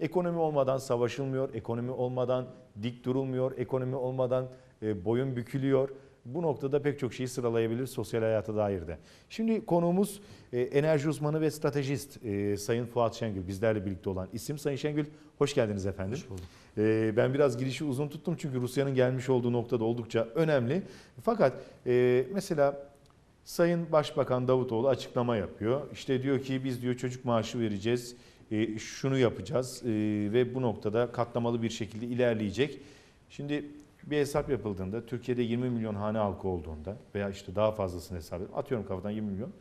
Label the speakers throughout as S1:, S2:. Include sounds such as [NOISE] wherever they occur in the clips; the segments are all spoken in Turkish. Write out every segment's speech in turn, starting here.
S1: Ekonomi olmadan savaşılmıyor, ekonomi olmadan dik durulmuyor, ekonomi olmadan e, boyun bükülüyor. Bu noktada pek çok şeyi sıralayabilir sosyal hayata dair de. Şimdi konuğumuz e, enerji uzmanı ve stratejist e, Sayın Fuat Şengül bizlerle birlikte olan isim. Sayın Şengül hoş geldiniz efendim.
S2: Hoş bulduk.
S1: Ben biraz girişi uzun tuttum çünkü Rusya'nın gelmiş olduğu noktada oldukça önemli. Fakat mesela Sayın Başbakan Davutoğlu açıklama yapıyor. İşte diyor ki biz diyor çocuk maaşı vereceğiz, e, şunu yapacağız e, ve bu noktada katlamalı bir şekilde ilerleyecek. Şimdi bir hesap yapıldığında Türkiye'de 20 milyon hane halkı olduğunda veya işte daha fazlasını hesap edin. Atıyorum kafadan 20 milyon.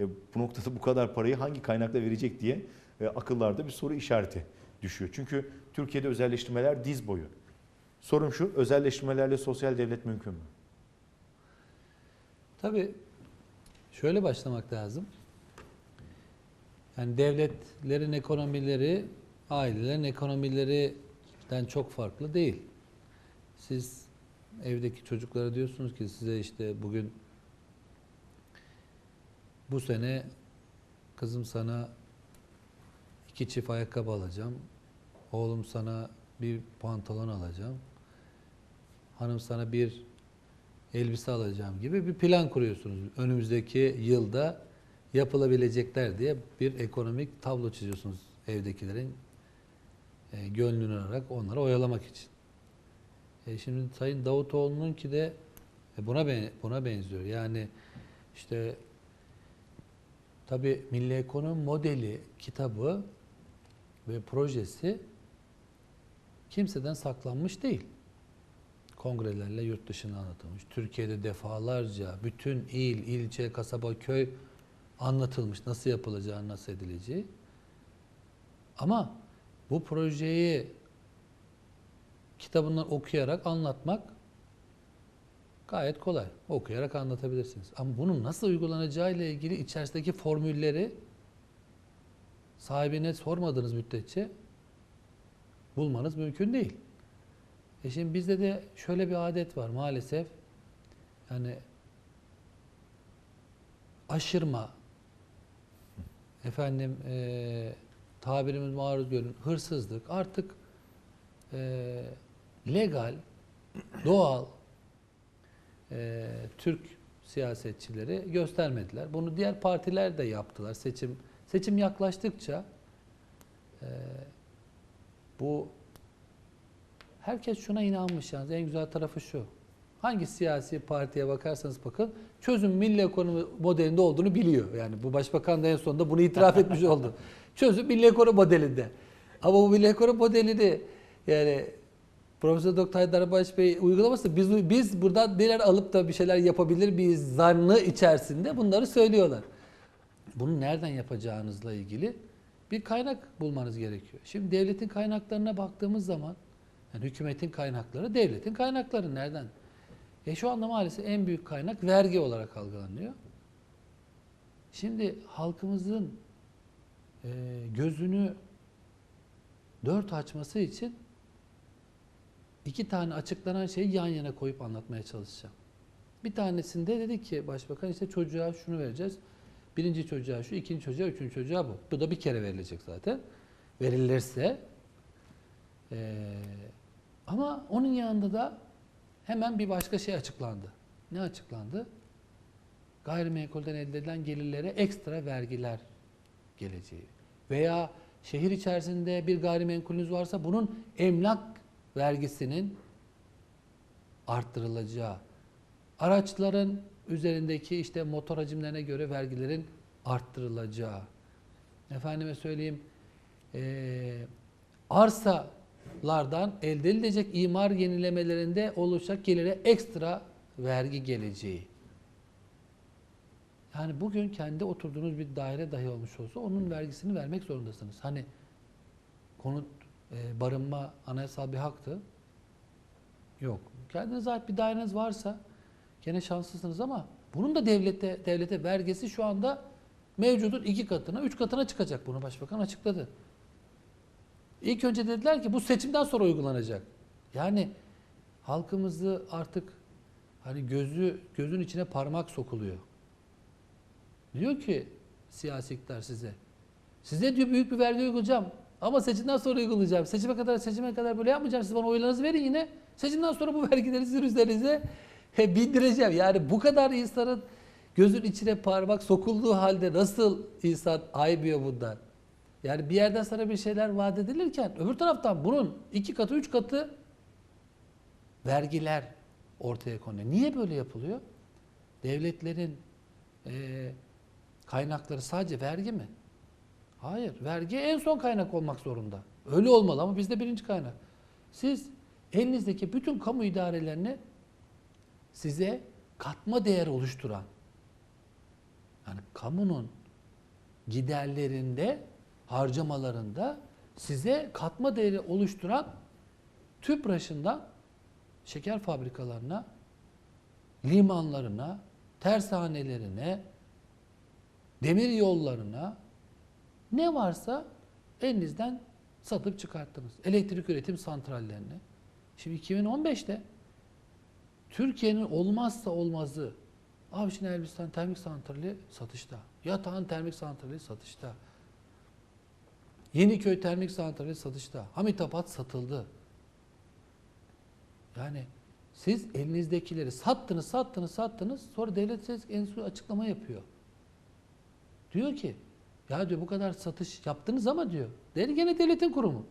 S1: E, bu noktada bu kadar parayı hangi kaynakla verecek diye e, akıllarda bir soru işareti düşüyor. Çünkü Türkiye'de özelleştirmeler diz boyu. Sorum şu, özelleştirmelerle sosyal devlet mümkün mü?
S2: Tabii şöyle başlamak lazım. Yani devletlerin ekonomileri ailelerin ekonomilerinden çok farklı değil. Siz evdeki çocuklara diyorsunuz ki size işte bugün bu sene kızım sana iki çift ayakkabı alacağım. Oğlum sana bir pantolon alacağım. Hanım sana bir elbise alacağım gibi bir plan kuruyorsunuz. Önümüzdeki yılda yapılabilecekler diye bir ekonomik tablo çiziyorsunuz evdekilerin e, gönlünü alarak onları oyalamak için. E, şimdi Sayın Davutoğlu'nun ki de e, buna buna benziyor. Yani işte tabii Milli Ekonomi Modeli kitabı ve projesi kimseden saklanmış değil kongrelerle yurt dışına anlatılmış. Türkiye'de defalarca bütün il, ilçe, kasaba, köy anlatılmış. Nasıl yapılacağı, nasıl edileceği. Ama bu projeyi kitabından okuyarak anlatmak gayet kolay. Okuyarak anlatabilirsiniz. Ama bunun nasıl uygulanacağı ile ilgili içerisindeki formülleri sahibine sormadığınız müddetçe bulmanız mümkün değil. E şimdi bizde de şöyle bir adet var maalesef. Yani aşırma, efendim e, tabirimiz maruz görün, hırsızlık artık e, legal, doğal e, Türk siyasetçileri göstermediler. Bunu diğer partiler de yaptılar. Seçim seçim yaklaştıkça e, bu Herkes şuna inanmış yalnız. En güzel tarafı şu. Hangi siyasi partiye bakarsanız bakın çözüm milli ekonomi modelinde olduğunu biliyor. Yani bu başbakan da en sonunda bunu itiraf etmiş oldu. [LAUGHS] Çözüm milli ekonomi modelinde. Ama bu milli ekonomi modelini yani Profesör Doktor Haydar Baş Bey uygulaması biz biz buradan neler alıp da bir şeyler yapabilir bir zannı içerisinde bunları söylüyorlar. Bunu nereden yapacağınızla ilgili bir kaynak bulmanız gerekiyor. Şimdi devletin kaynaklarına baktığımız zaman yani hükümetin kaynakları, devletin kaynakları nereden? E şu anda maalesef en büyük kaynak vergi olarak algılanıyor. Şimdi halkımızın e, gözünü dört açması için iki tane açıklanan şeyi yan yana koyup anlatmaya çalışacağım. Bir tanesinde dedi ki başbakan işte çocuğa şunu vereceğiz. Birinci çocuğa şu, ikinci çocuğa, üçüncü çocuğa bu. Bu da bir kere verilecek zaten. Verilirse ee, ama onun yanında da hemen bir başka şey açıklandı. Ne açıklandı? Gayrimenkulden elde edilen gelirlere ekstra vergiler geleceği. Veya şehir içerisinde bir gayrimenkulünüz varsa bunun emlak vergisinin arttırılacağı. Araçların üzerindeki işte motor hacimlerine göre vergilerin arttırılacağı. Efendime söyleyeyim eee arsalardan elde edilecek imar yenilemelerinde oluşacak gelire ekstra vergi geleceği. Yani bugün kendi oturduğunuz bir daire dahi olmuş olsa onun vergisini vermek zorundasınız. Hani konut, e, barınma anayasal bir haktı. Yok. Kendinize ait bir daireniz varsa gene şanslısınız ama bunun da devlete devlete vergisi şu anda mevcudun iki katına, üç katına çıkacak. Bunu başbakan açıkladı. İlk önce dediler ki bu seçimden sonra uygulanacak. Yani halkımızı artık hani gözü gözün içine parmak sokuluyor. Diyor ki siyasi iktidar size. Size diyor büyük bir vergi uygulayacağım. Ama seçimden sonra uygulayacağım. Seçime kadar seçime kadar böyle yapmayacağım. Siz bana oylarınızı verin yine. Seçimden sonra bu vergileri sizin üzerinize [LAUGHS] bindireceğim. Yani bu kadar insanın gözün içine parmak sokulduğu halde nasıl insan aymıyor bundan? Yani bir yerden sana bir şeyler vaat edilirken öbür taraftan bunun iki katı, üç katı vergiler ortaya konuyor. Niye böyle yapılıyor? Devletlerin eee, kaynakları sadece vergi mi? Hayır. Vergi en son kaynak olmak zorunda. Öyle olmalı ama bizde birinci kaynak. Siz elinizdeki bütün kamu idarelerini size katma değer oluşturan yani kamunun giderlerinde, harcamalarında size katma değeri oluşturan TÜPRAŞ'ından şeker fabrikalarına, limanlarına, tersanelerine, demir yollarına ne varsa elinizden satıp çıkarttınız. Elektrik üretim santrallerine. Şimdi 2015'te Türkiye'nin olmazsa olmazı Avşin Elbistan Termik Santrali satışta. Yatağan Termik Santrali satışta. Yeniköy Termik Santrali satışta. Hamitapat satıldı. Yani siz elinizdekileri sattınız, sattınız, sattınız. Sonra devlet size en son açıklama yapıyor. Diyor ki ya diyor bu kadar satış yaptınız ama diyor. Dedi gene devletin kurumu.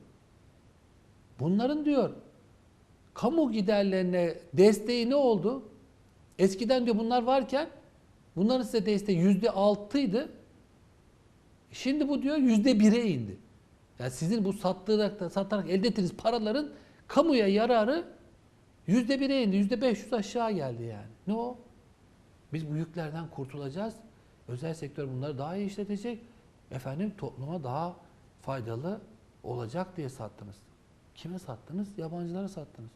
S2: Bunların diyor kamu giderlerine desteği ne oldu? Eskiden diyor bunlar varken bunların size desteği yüzde altıydı. Şimdi bu diyor yüzde bire indi. Yani sizin bu sattırarak, satarak elde ettiğiniz paraların kamuya yararı yüzde bire indi. Yüzde beş yüz aşağı geldi yani. Ne o? Biz bu yüklerden kurtulacağız. Özel sektör bunları daha iyi işletecek. Efendim topluma daha faydalı olacak diye sattınız. Kime sattınız? Yabancılara sattınız.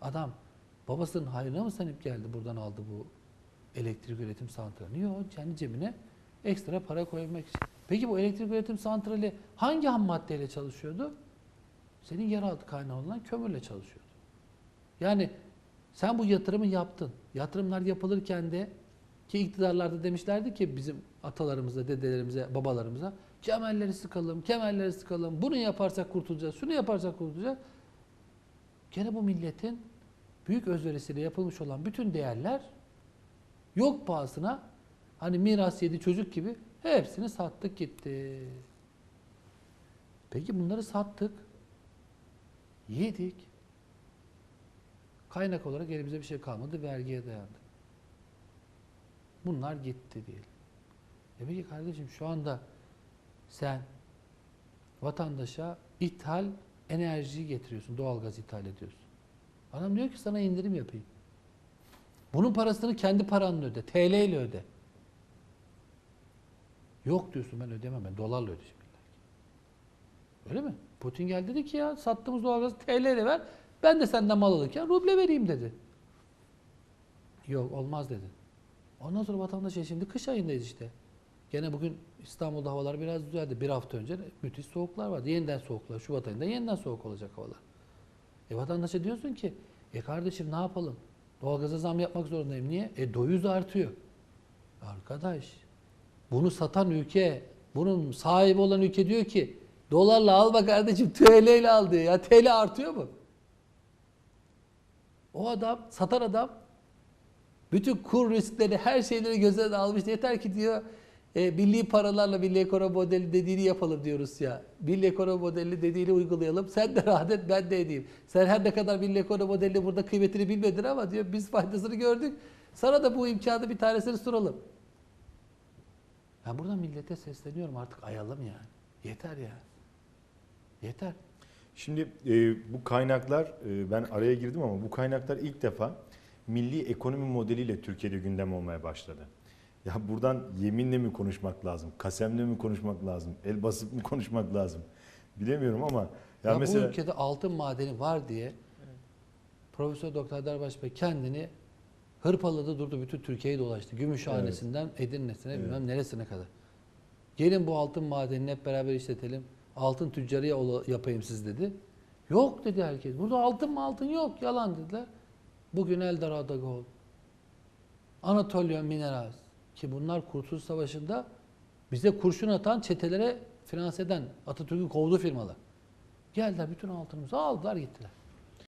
S2: Adam babasının hayrına mı sanıp geldi buradan aldı bu elektrik üretim santralini? Yok kendi cebine ekstra para koymak için. Peki bu elektrik üretim santrali hangi ham maddeyle çalışıyordu? Senin yeraltı kaynağı olan kömürle çalışıyordu. Yani sen bu yatırımı yaptın. Yatırımlar yapılırken de ki iktidarlarda demişlerdi ki bizim atalarımıza, dedelerimize, babalarımıza kemerleri sıkalım, kemerleri sıkalım. Bunu yaparsak kurtulacağız, şunu yaparsak kurtulacağız. Gene bu milletin büyük özverisiyle yapılmış olan bütün değerler yok pahasına hani miras yedi çocuk gibi hepsini sattık gitti. Peki bunları sattık. Yedik. Kaynak olarak elimize bir şey kalmadı. Vergiye dayandı. Bunlar gitti diyelim. E peki kardeşim şu anda sen vatandaşa ithal enerjiyi getiriyorsun. Doğalgaz ithal ediyorsun. Adam diyor ki sana indirim yapayım. Bunun parasını kendi paranla öde. TL ile öde. Yok diyorsun ben ödemem. Ben dolarla ödeyeceğim. Öyle mi? Putin geldi dedi ki ya sattığımız doğalgazı TL ile ver. Ben de senden mal alırken ruble vereyim dedi. Yok olmaz dedi. Ondan sonra vatandaş ya şimdi kış ayındayız işte. Gene bugün İstanbul'da havalar biraz düzeldi. Bir hafta önce müthiş soğuklar vardı. Yeniden soğuklar. Şubat ayında yeniden soğuk olacak havalar. E vatandaşa diyorsun ki e kardeşim ne yapalım? Doğalgaza zam yapmak zorundayım. Niye? E döviz artıyor. Arkadaş bunu satan ülke, bunun sahibi olan ülke diyor ki dolarla alma kardeşim [LAUGHS] TL ile al diyor. Ya TL artıyor mu? O adam, satan adam bütün kur riskleri, her şeyleri göz önüne almış. Yeter ki diyor e, milli paralarla milli ekonomi modeli dediğini yapalım diyoruz ya. Milli ekonomi modeli dediğini uygulayalım. Sen de rahat et, ben de edeyim. Sen her ne kadar milli ekonomi modeli burada kıymetini bilmedin ama diyor biz faydasını gördük. Sana da bu imkanı bir tanesini sunalım. Ben buradan millete sesleniyorum artık ayalım yani. Yeter ya. Yeter.
S1: Şimdi e, bu kaynaklar, e, ben araya girdim ama bu kaynaklar ilk defa milli ekonomi modeliyle Türkiye'de gündem olmaya başladı. Ya buradan yeminle mi konuşmak lazım, kasemle mi konuşmak lazım, el basıp mı konuşmak lazım bilemiyorum ama ya,
S2: Ya,
S1: mesela
S2: bu ülkede altın madeni var diye Profesör Doktor Darbaş Bey kendini hırpaladı durdu bütün Türkiye'yi dolaştı. Gümüşhanesi'nden Edirne'sine
S1: Evet.
S2: bilmem neresine kadar. Gelin bu altın madenini hep beraber işletelim. Altın tüccarı ya- yapayım siz dedi. Yok dedi herkes. Burada altın mı altın yok. Yalan dediler. Bugün Eldorado Gold. Anatolian Minerals. Ki bunlar Kurtuluş Savaşı'nda bize kurşun atan çetelere finans eden Atatürk'ün kovduğu firmalar. Geldiler bütün altınımızı aldılar gittiler.